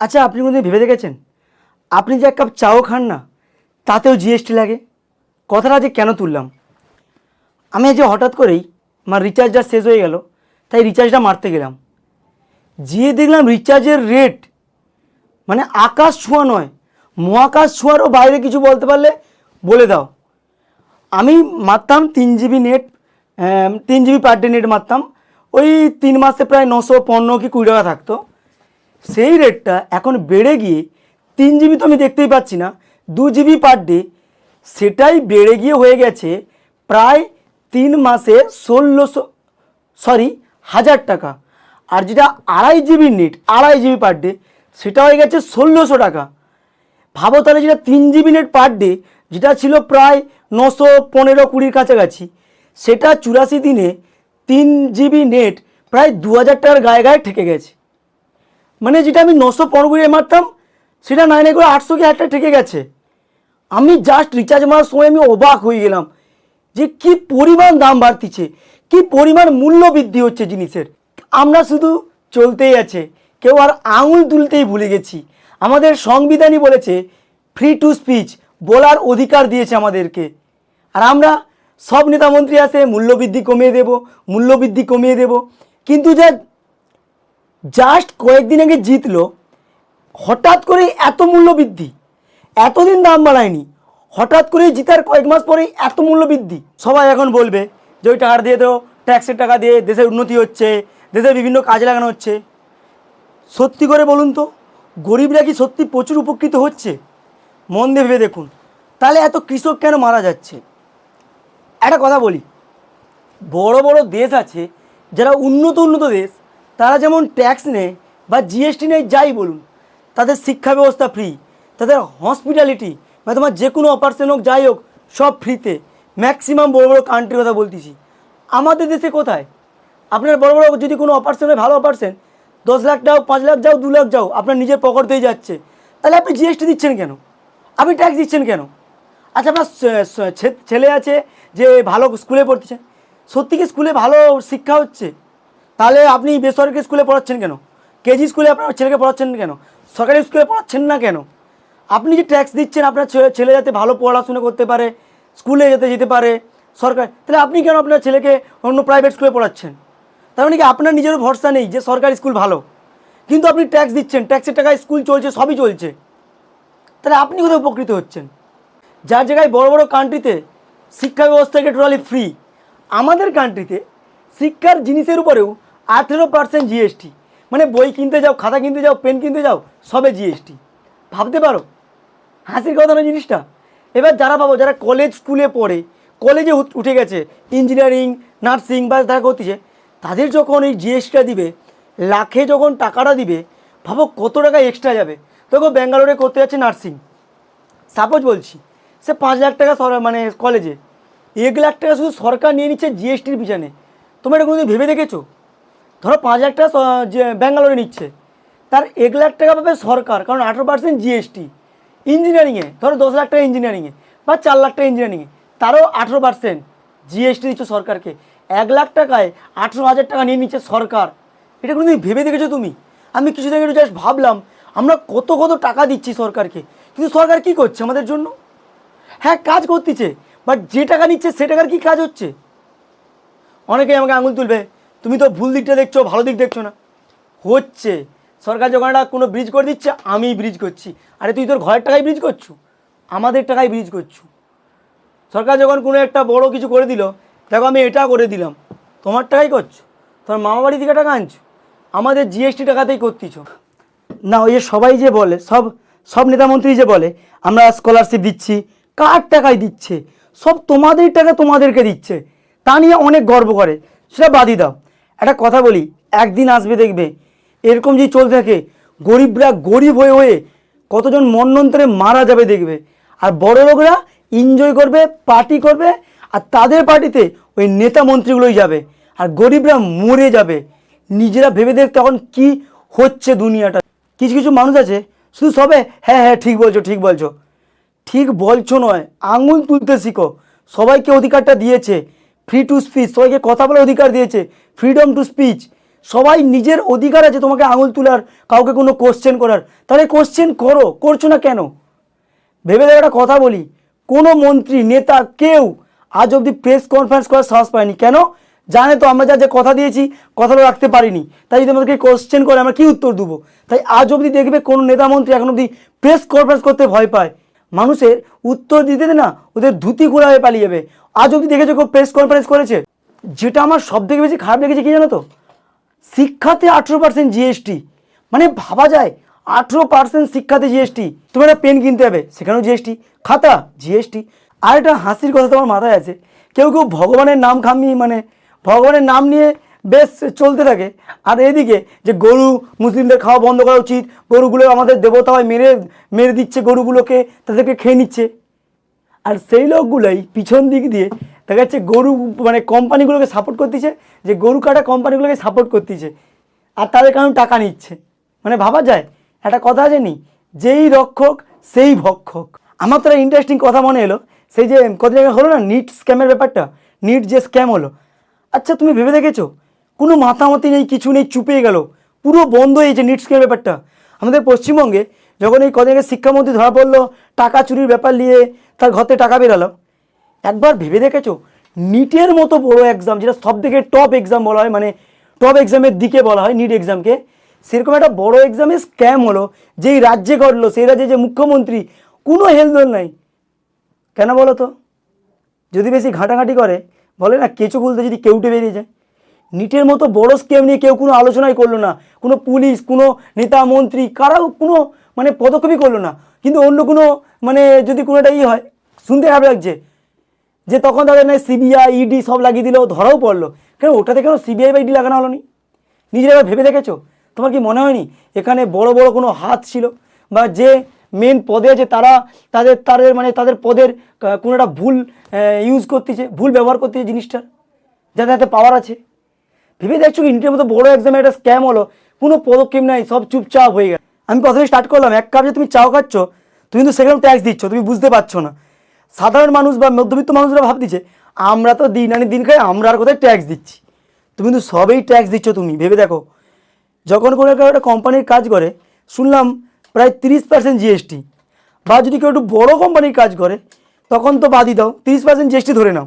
আচ্ছা আপনি কোনোদিন ভেবে দেখেছেন? আপনি যে এক কাপ চাও খান না, তাতেও জিএসটি লাগে? কথাটা যে কেন তুললাম? আমি যে হঠাৎ করেই আমার রিচার্জটা শেষ হয়ে গেল, তাই রিচার্জটা মারতে গেলাম। গিয়ে দেখলাম রিচার্জের রেট মানে আকাশ ছোঁয়া নয়, মহাকাশ ছোঁয়ারও বাইরে কিছু বলতে পারলে বলে দাও। আমি মারতাম তিন জিবি নেট তিন জিবি পার ডে নেট মারতাম, ওই তিন মাসে প্রায় নশো পনেরো কি কুড়ি টাকা থাকতো। সেই রেটটা এখন বেড়ে গিয়ে তিন জিবি তো আমি দেখতেই পাচ্ছি না, দু জিবি পার ডে সেটাই বেড়ে গিয়ে হয়ে গেছে প্রায় তিন মাসে ষোলোশো সরি হাজার টাকা। আর যেটা আড়াই জিবি নেট আড়াই জিবি পার ডে সেটা হয়ে গেছে ষোলোশো টাকা। ভাবো তাহলে যেটা তিন জিবি নেট পার ডে যেটা ছিল প্রায় নশো পনেরো কুড়ির কাছাকাছি, সেটা চুরাশি দিনে তিন জিবি নেট প্রায় দু হাজার টাকার গায়ে গায়ে ঠেকে গেছে। মানে যেটা আমি নশো পনেরো মারতাম, সেটা নাইনে করে আটশো কি একটা ঠেকে গেছে। আমি জাস্ট রিচার্জ মারার সময় আমি অবাক হয়ে গেলাম যে কি পরিমাণ দাম বাড়তিছে, কি পরিমাণ মূল্য বৃদ্ধি হচ্ছে জিনিসের। আমরা শুধু চলতেই আছে, কেউ আর আঙুল তুলতেই ভুলে গেছি। আমাদের সংবিধানই বলেছে ফ্রি টু স্পিচ বলার অধিকার দিয়েছে আমাদেরকে। আর আমরা সব নেতা মন্ত্রী আসে মূল্যবৃদ্ধি কমিয়ে দেব মূল্যবৃদ্ধি কমিয়ে দেব। কিন্তু যে জাস্ট কয়েকদিন আগে জিতলো। হঠাৎ করে এত মূল্য বৃদ্ধি এতদিন দাম বাড়ায়নি। হঠাৎ করে জিতার কয়েক মাস পরেই এত মূল্য বৃদ্ধি সবাই এখন বলবে যে ওই টাকা দিয়ে তো ট্যাক্সের টাকা দিয়ে দেশের উন্নতি হচ্ছে, দেশের বিভিন্ন কাজে লাগানো হচ্ছে। সত্যি করে বলুন তো, গরিবরা কি সত্যি প্রচুর উপকৃত হচ্ছে? মন দিয়ে ভেবে দেখুন। তাহলে এত কৃষক কেন মারা যাচ্ছে? একটা কথা বলি। বড় বড় দেশ আছে, যারা উন্নত উন্নত দেশ তারা যেমন ট্যাক্স নেয় বা জিএসটি নেয়, যাই বলুন, তাদের শিক্ষা ব্যবস্থা ফ্রি তাদের হসপিটালিটি বা তোমার যে কোনো অপারেশন হোক, যাই হোক, সব ফ্রিতে ম্যাক্সিমাম বড় বড় কান্ট্রির কথা বলতেছি। আমাদের দেশে কোথায়? আপনার বড় বড় যদি কোনো অপারেশন হয়, ভালো অপারেশন দশ লাখ যাও, পাঁচ লাখ যাও, দু লাখ যাও, আপনার নিজের পকেটতেই যাচ্ছে। তাহলে আপনি জিএসটি দিচ্ছেন কেন? আপনি ট্যাক্স দিচ্ছেন কেন? আচ্ছা আপনার ছেলে আছে যে ভালো স্কুলে পড়তেছে। সত্যি কি স্কুলে ভালো শিক্ষা হচ্ছে? তাহলে আপনি বেসরকারি স্কুলে পড়াচ্ছেন কেন? কেজি স্কুলে আপনার ছেলেকে পড়াচ্ছেন কেন? সরকারি স্কুলে পড়াচ্ছেন না কেন? আপনি যে ট্যাক্স দিচ্ছেন, আপনার ছেলে যাতে ভালো পড়াশোনা করতে পারে, স্কুলে যেতে যেতে পারে, সরকার, তাহলে আপনি কেন আপনার ছেলেকে অন্য প্রাইভেট স্কুলে পড়াচ্ছেন? তার মানে কি আপনার নিজেরও ভরসা নেই যে সরকারি স্কুল ভালো। কিন্তু আপনি ট্যাক্স দিচ্ছেন ট্যাক্সের টাকায় স্কুল চলছে, সবই চলছে। তাহলে আপনি কোথায় উপকৃত হচ্ছেন? যার জায়গায় বড় বড় কান্ট্রিতে শিক্ষা ব্যবস্থাকে টোটালি ফ্রি আমাদের কান্ট্রিতে শিক্ষার জিনিসের উপরেও আঠেরো পার্সেন্ট জিএসটি মানে বই কিনতে যাও, খাতা কিনতে যাও পেন কিনতে যাও, সবে জিএসটি ভাবতে পারো? হাসির কথা না জিনিসটা? এবার যারা ভাবো, যারা কলেজ স্কুলে পড়ে কলেজে উঠ- গেছে ইঞ্জিনিয়ারিং নার্সিং বা যারা করতেছে, তাদের যখন এই জিএসটিটা দিবে, লাখে যখন টাকাটা দিবে, ভাবো কত টাকা এক্সট্রা যাবে? দেখো ব্যাঙ্গালোরে করতে যাচ্ছে নার্সিং সাপোজ বলছি, সে পাঁচ লাখ টাকা মানে কলেজে এক লাখ টাকা শুধু সরকার নিয়ে নিচ্ছে জিএসটির পিছনে। তোমরা এটা কোনোদিন ভেবে দেখেছ? ধরো পাঁচ লাখ টাকা যে ব্যাঙ্গালোরে নিচ্ছে, তার এক লাখ টাকা পাবে সরকার, কারণ আঠেরো পার্সেন্ট জিএসটি ইঞ্জিনিয়ারিংয়ে ধরো দশ লাখ টাকা ইঞ্জিনিয়ারিংয়ে বা চার লাখ টাকা ইঞ্জিনিয়ারিংয়ে তারও আঠেরো পার্সেন্ট জিএসটি দিচ্ছে সরকারকে। এক লাখ টাকায় আঠেরো হাজার টাকা নিয়ে নিচ্ছে সরকার। এটা কোনোদিন ভেবে দেখেছ তুমি? আমি কিছুদিন আগে জাস্ট ভাবলাম, আমরা কত কত টাকা দিচ্ছি সরকারকে, কিন্তু সরকার কি করছে আমাদের জন্য? হ্যাঁ কাজ করতেছে বাট যে টাকা নিচ্ছে সে টাকার কি কাজ হচ্ছে? অনেকেই আমাকে আঙুল তুলবে তুমি তো ভুল দিকটা দেখছ, ভালো দিক দেখছ না। হচ্ছে, সরকার যখন একটা কোনো ব্রিজ করে দিচ্ছে আমি ব্রিজ করছি। আরে তুই তোর ঘরের টাকায় ব্রিজ করছ? আমাদের টাকায় ব্রিজ করছ? সরকার যখন কোনো একটা বড় কিছু করে দিল, দেখো আমি এটা করে দিলাম। তোমার টাকাই করছ? তোমার মামা বাড়ি থেকে টাকা আনছো? আমাদের জিএসটি টাকাতেই করতেছ। না, ওই যে সবাই যে বলে, সব সব নেতামন্ত্রী যে বলে, আমরা স্কলারশিপ দিচ্ছি, কার টাকায় দিচ্ছে? সব তোমাদের টাকা তোমাদেরকে দিচ্ছে। তা নিয়ে অনেক গর্ব করে। সেটা বাদই দাও। একটা কথা বলি, একদিন আসবে দেখবে, এরকম যদি চলতে থাকে, গরিবরা গরিব হয়ে হয়ে কতজন মন্নন্তরে মারা যাবে দেখবে। আর বড় লোকরা এনজয় করবে পার্টি করবে, আর তাদের পার্টিতে ওই নেতা মন্ত্রীগুলোই যাবে। আর গরিবরা মরে যাবে। নিজেরা ভেবে দেখ তখন কি হচ্ছে দুনিয়াটা। কিছু কিছু মানুষ আছে, শুধু সবে হ্যাঁ হ্যাঁ ঠিক বলছো ঠিক বলছো। ঠিক বলছো নয়, আঙুল তুলতে শিখো। সবাইকে অধিকারটা দিয়েছে। ফ্রি টু স্পিচ সবাইকে কথা বলার অধিকার দিয়েছে। ফ্রিডম টু স্পিচ সবাই নিজের অধিকার আছে তোমাকে আঙুল তোলার, কাউকে কোনো কোশ্চেন করার। তাহলে কোশ্চেন করো, করছ না কেন? ভেবে দেখো একটা কথা বলি, কোনো মন্ত্রী, নেতা, কেউ আজ অবধি প্রেস কনফারেন্স করার সাহস পায়নি। কেন? জানে তো আমরা যা, যে কথা দিয়েছি কথাটা রাখতে পারিনি। তাই যদি আমাদেরকে কোশ্চেন করে, আমরা কি উত্তর দেবো? তাই আজ অবধি দেখবে কোনো নেতা মন্ত্রী এখন অবধি প্রেস কনফারেন্স করতে ভয় পায়। মানুষের উত্তর দিতে না, ওদের ধুতি ঘোরা হয়ে পালিয়ে যাবে। আজ অবধি দেখেছ কেউ প্রেস কনফারেন্স করেছে? যেটা আমার সব থেকে বেশি খারাপ লেগেছে কি জানো তো? শিক্ষাতে আঠেরো পার্সেন্ট জিএসটি মানে ভাবা যায়, আঠেরো পার্সেন্ট শিক্ষাতে জিএসটি তুমি একটা পেন কিনতে হবে, সেখানেও জিএসটি খাতা জিএসটি আর একটা হাসির কথা তোমার মাথায় আছে। কেউ কেউ ভগবানের নাম খামিয়ে মানে ভগবানের নাম নিয়ে বেশ চলতে থাকে। আর এদিকে যে গরু মুসলিমদের খাওয়া বন্ধ করা উচিত, গরুগুলো আমাদের দেবতা হয় মেরে মেরে দিচ্ছে গরুগুলোকে, তাদেরকে খেয়ে নিচ্ছে। আর সেই লোকগুলোই পিছন দিক দিয়ে দেখা যাচ্ছে গরু মানে কোম্পানিগুলোকে সাপোর্ট করতেছে, যে গরু কাটা কোম্পানিগুলোকে সাপোর্ট করতেছে। আর তাদের কারণ টাকা নিচ্ছে। মানে ভাবা যায়, একটা কথা আছে নি? যেই রক্ষক, সেই ভক্ষক। আমার তো ইন্টারেস্টিং কথা মনে এলো। সেই যে কত জায়গায় হলো না, নিট স্ক্যামের ব্যাপারটা? নিট যে স্ক্যাম হলো। আচ্ছা তুমি ভেবে দেখেছ? কোনো মাতামাতি নেই, কিছু নেই চুপে গেল। পুরো বন্ধ হয়েছে নিট স্ক্যামের ব্যাপারটা। আমাদের পশ্চিমবঙ্গে যখন এই কদিন আগে শিক্ষামন্ত্রী ধরা পড়ল, টাকা চুরির ব্যাপার নিয়ে তার ঘর থেকে টাকা বেরালো। একবার ভেবে দেখেছ? নিটের মতো বড় এক্সাম যেটা সব থেকে টপ এক্সাম বলা হয় মানে টপ এক্সামের দিকে বলা হয়, নিট এক্সামকে সেরকম একটা বড় এক্সামে স্ক্যাম হলো, যেই রাজ্যে ঘটলো, সেই রাজ্যে যে মুখ্যমন্ত্রী, কোনো হেলদোল নাই। কেন বলো তো? যদি বেশি ঘাঁটাঘাঁটি করে, বলে না, কেঁচো খুলতে যদি কেউটে বেরিয়ে যায়। নিটের মতো বড় স্কেম নিয়ে কেউ কোনো আলোচনাই করল না। কোনো পুলিশ, কোনো নেতা, মন্ত্রী কারাও কোনো মানে পদক্ষেপই করল না। কিন্তু অন্য কোনো মানে যদি কোনো একটা ই হয়, শুনতে খারাপ লাগছে। যে তখন তাদের না সিবিআই ইডি সব লাগিয়ে দিল, ধরাও পড়ল। কেন ওটাতে কেন সিবিআই বা ইডি লাগানো হলো নি? নিজেরা ভেবে দেখেছ? তোমার কি মনে হয়নি? এখানে বড় বড় কোনো হাত ছিল? বা যে মেন পদে আছে তারা তাদের তাদের মানে তাদের পদের কোনো একটা ভুল ইউজ করতেছে, ভুল ব্যবহার করতেছে জিনিসটার যাতে হাতে পাওয়ার আছে। ভেবে দেখছ কি ইন্টারের মতো বড় এক্সামে একটা স্ক্যাম হলো? কোনো পদক্ষেপ নাই, সব চুপচাপ হয়ে গেল আমি প্রথমে স্টার্ট করলাম, এক কাপ যে তুমি চাও খাচ্ছ, তুমি কিন্তু সেখানে ট্যাক্স দিচ্ছ, তুমি বুঝতে পারছ না। সাধারণ মানুষ বা মধ্যবিত্ত মানুষরা ভাবতেছে, আমরা তো দিন আনি দিন খাই, আমরা আর কোথায় ট্যাক্স দিচ্ছি? তুমি কিন্তু সবেই ট্যাক্স দিচ্ছ তুমি, ভেবে দেখো। যখন কোনো কেউ একটা কোম্পানির কাজ করে, শুনলাম প্রায় তিরিশ পার্সেন্ট জিএসটি বা যদি কেউ একটু বড়ো কোম্পানির কাজ করে, তখন তো বাদই দাও, তিরিশ পার্সেন্ট জিএসটি ধরে নাও।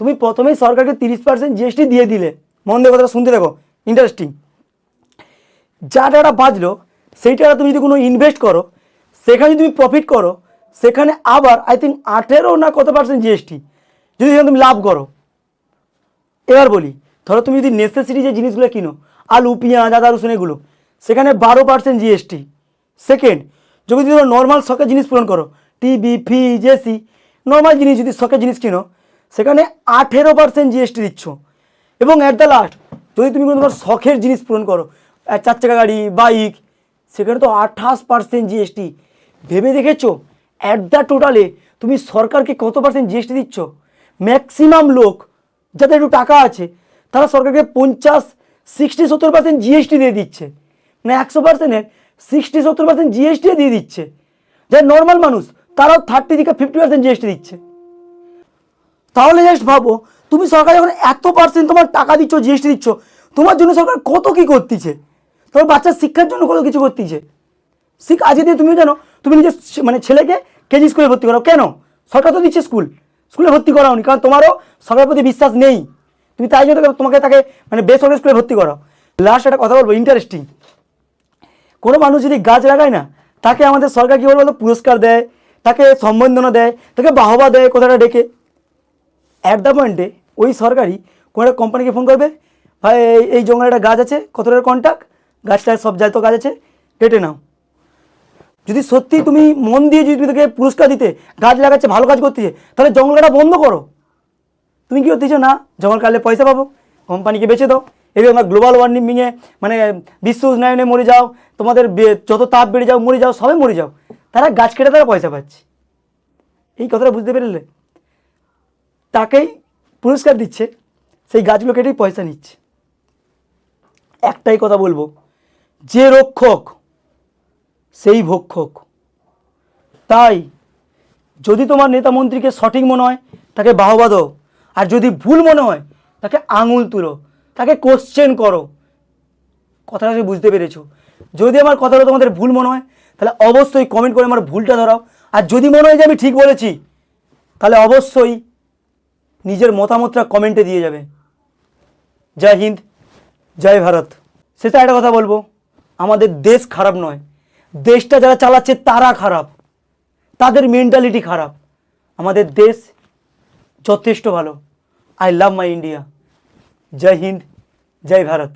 তুমি প্রথমেই সরকারকে তিরিশ পার্সেন্ট জিএসটি দিয়ে দিলে। মন দিয়ে কথাটা শুনতে দেখো ইন্টারেস্টিং যা টাকাটা বাঁচলো সেই টাকা তুমি যদি কোনো ইনভেস্ট করো, সেখানে তুমি প্রফিট করো, সেখানে আবার আই থিঙ্ক আঠেরো না কত পার্সেন্ট জিএসটি যদি তুমি লাভ করো। এবার বলি, ধরো তুমি যদি নেসেসিটি যে জিনিসগুলো কিনো, আলু, পেঁয়াজ, আদা, রসুন, এগুলো, সেখানে বারো পার্সেন্ট জিএসটি সেকেন্ড যদি ধরো নর্মাল শখের জিনিস পূরণ করো টিভি ফ্রিজ এসি নর্মাল জিনিস যদি শখের জিনিস কিনো, সেখানে আঠেরো পার্সেন্ট জিএসটি দিচ্ছ। এবং অ্যাট দ্য লাস্ট যদি তুমি কোনো তোমার শখের জিনিস পূরণ করো চার চাকা গাড়ি বাইক সেখানে তো আঠাশ পার্সেন্ট জিএসটি ভেবে দেখেছ? অ্যাট দ্য টোটালে তুমি সরকারকে কত পার্সেন্ট জিএসটি দিচ্ছ? ম্যাক্সিমাম লোক যাদের একটু টাকা আছে, তারা সরকারকে পঞ্চাশ সিক্সটি সত্তর পার্সেন্ট জিএসটি দিয়ে দিচ্ছে। মানে একশো পার্সেন্টের সিক্সটি সত্তর পার্সেন্ট জিএসটি দিয়ে দিচ্ছে। যারা নর্মাল মানুষ, তারাও থার্টি থেকে ফিফটি পার্সেন্ট জিএসটি দিচ্ছে। তাহলে জাস্ট ভাবো, তুমি সরকার যখন এত পার্সেন্ট তোমার টাকা দিচ্ছ জিএসটি দিচ্ছ, তোমার জন্য সরকার কত কি করতেছে? তোমার বাচ্চার শিক্ষার জন্য কত কিছু করতেছে শিখ আজকে দিয়ে তুমিও জানো, তুমি নিজের মানে ছেলেকে কেজি স্কুলে ভর্তি করো কেন? সরকার তো দিচ্ছে স্কুল। স্কুলে ভর্তি করাওনি, কারণ তোমারও সরকারের প্রতি বিশ্বাস নেই। তুমি তাই জন্য তোমাকে তাকে মানে বেসরকারি স্কুলে ভর্তি করো লাস্ট একটা কথা বলব ইন্টারেস্টিং কোনো মানুষ যদি গাছ লাগায় না, তাকে আমাদের সরকার কী বলব পুরস্কার দেয়, তাকে সম্বর্ধনা দেয়, তাকে বাহবা দেয়, কোথাটা ডেকে। অ্যাট দ্য পয়েন্টে ওই সরকারি কোনো একটা কোম্পানিকে ফোন করবে, ভাই, এই- জঙ্গলে একটা গাছ আছে, কত টাকার কন্ট্যাক্ট গাছটায় সব জায়তো গাছ আছে, কেটে নাও। যদি সত্যি তুমি মন দিয়ে যদি তুমি তাকে পুরস্কার দিতে, গাছ লাগাচ্ছে, ভালো কাজ করতেছে তাহলে জঙ্গল কাটা বন্ধ করো। তুমি কি করতেছো না, জঙ্গল কাটলে পয়সা পাবো, কোম্পানিকে বেচে দাও। এবার আমরা গ্লোবাল ওয়ার্মিংয়ে মানে বিশ্ব উষ্ণায়নে মরে যাও, তোমাদের যত তাপ বেড়ে যাও, মরে যাও, সবে মরে যাও, তারা গাছ কেটে তারা পয়সা পাচ্ছে। এই কথাটা বুঝতে পেরেলে? তাকেই পুরস্কার দিচ্ছে, সেই গাছগুলো কেটেই পয়সা নিচ্ছে। একটাই কথা বলব যে রক্ষক, সেই ভক্ষক। তাই যদি তোমার নেতা মন্ত্রীকে সঠিক মনে হয়, তাকে বাহবা দাও। আর যদি ভুল মনে হয়, তাকে আঙুল তুলো। তাকে কোশ্চেন করো। কথাটা বুঝতে পেরেছ। যদি আমার কথাটা তোমাদের ভুল মনে হয়, তাহলে অবশ্যই কমেন্ট করে আমার ভুলটা ধরাও। আর যদি মনে হয় যে আমি ঠিক বলেছি, তাহলে অবশ্যই নিজের মতামতটা কমেন্টে দিয়ে যাবে। জয় হিন্দ, জয় ভারত। শেষে একটা কথা বলব। আমাদের দেশ খারাপ নয়। দেশটা যারা চালাচ্ছে তারা খারাপ। তাদের মেন্টালিটি খারাপ। আমাদের দেশ যথেষ্ট ভালো। আই লাভ মাই ইন্ডিয়া জয় হিন্দ, জয় ভারত।